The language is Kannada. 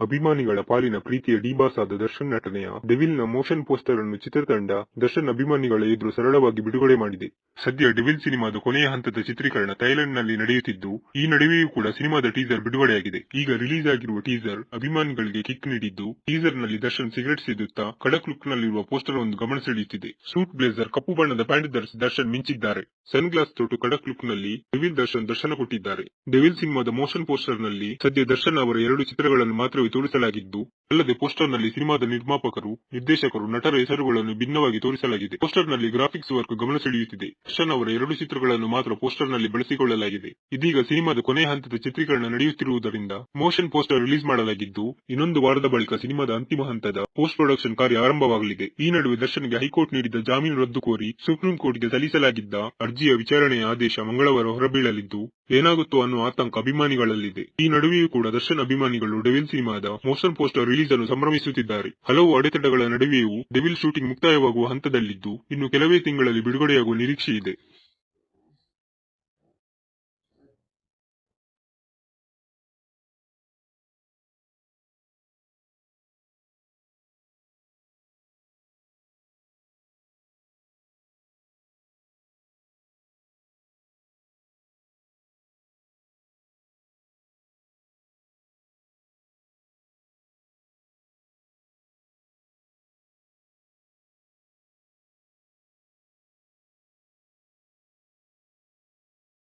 ಅಭಿಮಾನಿಗಳ ಪಾಲಿನ ಪ್ರೀತಿಯ ಡಿಬಾಸ್ ಆದ ದರ್ಶನ್ ನಟನೆಯ ಡೆವಿಲ್ನ ಮೋಷನ್ ಪೋಸ್ಟರ್ ಅನ್ನು ಚಿತ್ರತಂಡ ದರ್ಶನ್ ಅಭಿಮಾನಿಗಳ ಎದುರು ಸರಳವಾಗಿ ಬಿಡುಗಡೆ ಮಾಡಿದೆ. ಸದ್ಯ ಡೆವಿಲ್ ಸಿನಿಮಾದ ಕೊನೆಯ ಹಂತದ ಚಿತ್ರೀಕರಣ ಥೈಲೆಂಡ್ನಲ್ಲಿ ನಡೆಯುತ್ತಿದ್ದು, ಈ ನಡುವೆಯೂ ಕೂಡ ಸಿನಿಮಾದ ಟೀಸರ್ ಬಿಡುಗಡೆಯಾಗಿದೆ. ಈಗ ರಿಲೀಸ್ ಆಗಿರುವ ಟೀಸರ್ ಅಭಿಮಾನಿಗಳಿಗೆ ಕಿಕ್ ನೀಡಿದ್ದು ಟೀಸರ್ನಲ್ಲಿ ದರ್ಶನ್ ಸಿಗರೆಟ್ ಸೇದುತ್ತಾ ಖಡಕ್ ಲುಕ್ ನಲ್ಲಿರುವ ಪೋಸ್ಟರ್ ಒಂದು ಗಮನ ಸೆಳೆಯುತ್ತಿದೆ. ಸೂಟ್ ಬ್ಲೇಸರ್ ಕಪ್ಪು ಬಣ್ಣದ ಪ್ಯಾಂಟ್ ಧರಿಸಿ ದರ್ಶನ್ ಮಿಂಚಿದ್ದಾರೆ. ಸನ್ ಗ್ಲಾಸ್ ತೊಟ್ಟು ಕಡಕ್ ಲುಕ್ನಲ್ಲಿ ಡೆವಿಲ್ ದರ್ಶನ್ ದರ್ಶನ ಕೊಟ್ಟಿದ್ದಾರೆ. ಡೆವಿಲ್ ಸಿನಿಮಾದ ಮೋಷನ್ ಪೋಸ್ಟರ್ನಲ್ಲಿ ಸದ್ಯ ದರ್ಶನ್ ಅವರ ಎರಡು ಚಿತ್ರಗಳನ್ನು ಮಾತ್ರವೇ ತೋರಿಸಲಾಗಿದ್ದು ಅಲ್ಲದೆ ಪೋಸ್ಟರ್ನಲ್ಲಿ ಸಿನಿಮಾದ ನಿರ್ಮಾಪಕರು, ನಿರ್ದೇಶಕರು, ನಟರ ಹೆಸರುಗಳನ್ನು ಭಿನ್ನವಾಗಿ ತೋರಿಸಲಾಗಿದೆ. ಪೋಸ್ಟರ್ನಲ್ಲಿ ಗ್ರಾಫಿಕ್ಸ್ ವರ್ಕ್ ಗಮನ ಸೆಳೆಯುತ್ತಿದೆ. ದರ್ಶನ್ ಅವರ ಎರಡು ಚಿತ್ರಗಳನ್ನು ಮಾತ್ರ ಪೋಸ್ಟರ್ನಲ್ಲಿ ಬಳಸಿಕೊಳ್ಳಲಾಗಿದೆ. ಇದೀಗ ಸಿನಿಮಾದ ಕೊನೆಯ ಹಂತದ ಚಿತ್ರೀಕರಣ ನಡೆಯುತ್ತಿರುವುದರಿಂದ ಮೋಷನ್ ಪೋಸ್ಟರ್ ರಿಲೀಸ್ ಮಾಡಲಾಗಿದ್ದು, ಇನ್ನೊಂದು ವಾರದ ಬಳಿಕ ಸಿನಿಮಾದ ಅಂತಿಮ ಹಂತದ ಪೋಸ್ಟ್ ಪ್ರೊಡಕ್ಷನ್ ಕಾರ್ಯ ಆರಂಭವಾಗಲಿದೆ. ಈ ನಡುವೆ ದರ್ಶನ್ಗೆ ಹೈಕೋರ್ಟ್ ನೀಡಿದ್ದ ಜಾಮೀನು ರದ್ದು ಕೋರಿ ಸುಪ್ರೀಂ ಕೋರ್ಟ್ಗೆ ಸಲ್ಲಿಸಲಾಗಿದ್ದ ಅರ್ಜಿಯ ವಿಚಾರಣೆಯ ಆದೇಶ ಮಂಗಳವಾರ ಹೊರಬೀಳಲಿದ್ದು ಏನಾಗುತ್ತೋ ಅನ್ನೋ ಆತಂಕ ಅಭಿಮಾನಿಗಳಲ್ಲಿದೆ. ಈ ನಡುವೆಯೂ ಕೂಡ ದರ್ಶನ್ ಅಭಿಮಾನಿಗಳು ಡೆವಿಲ್ ಸಿನಿಮಾದ ಮೋಷನ್ ಪೋಸ್ಟರ್ ರಿಲೀಸ್ ಅನ್ನು ಸಂಭ್ರಮಿಸುತ್ತಿದ್ದಾರೆ. ಹಲವು ಅಡೆತಡೆಗಳ ನಡುವೆಯೂ ಡೆವಿಲ್ ಶೂಟಿಂಗ್ ಮುಕ್ತಾಯವಾಗುವ ಹಂತದಲ್ಲಿದ್ದು, ಇನ್ನು ಕೆಲವೇ ತಿಂಗಳಲ್ಲಿ ಬಿಡುಗಡೆಯಾಗುವ ನಿರೀಕ್ಷೆ ಇದೆ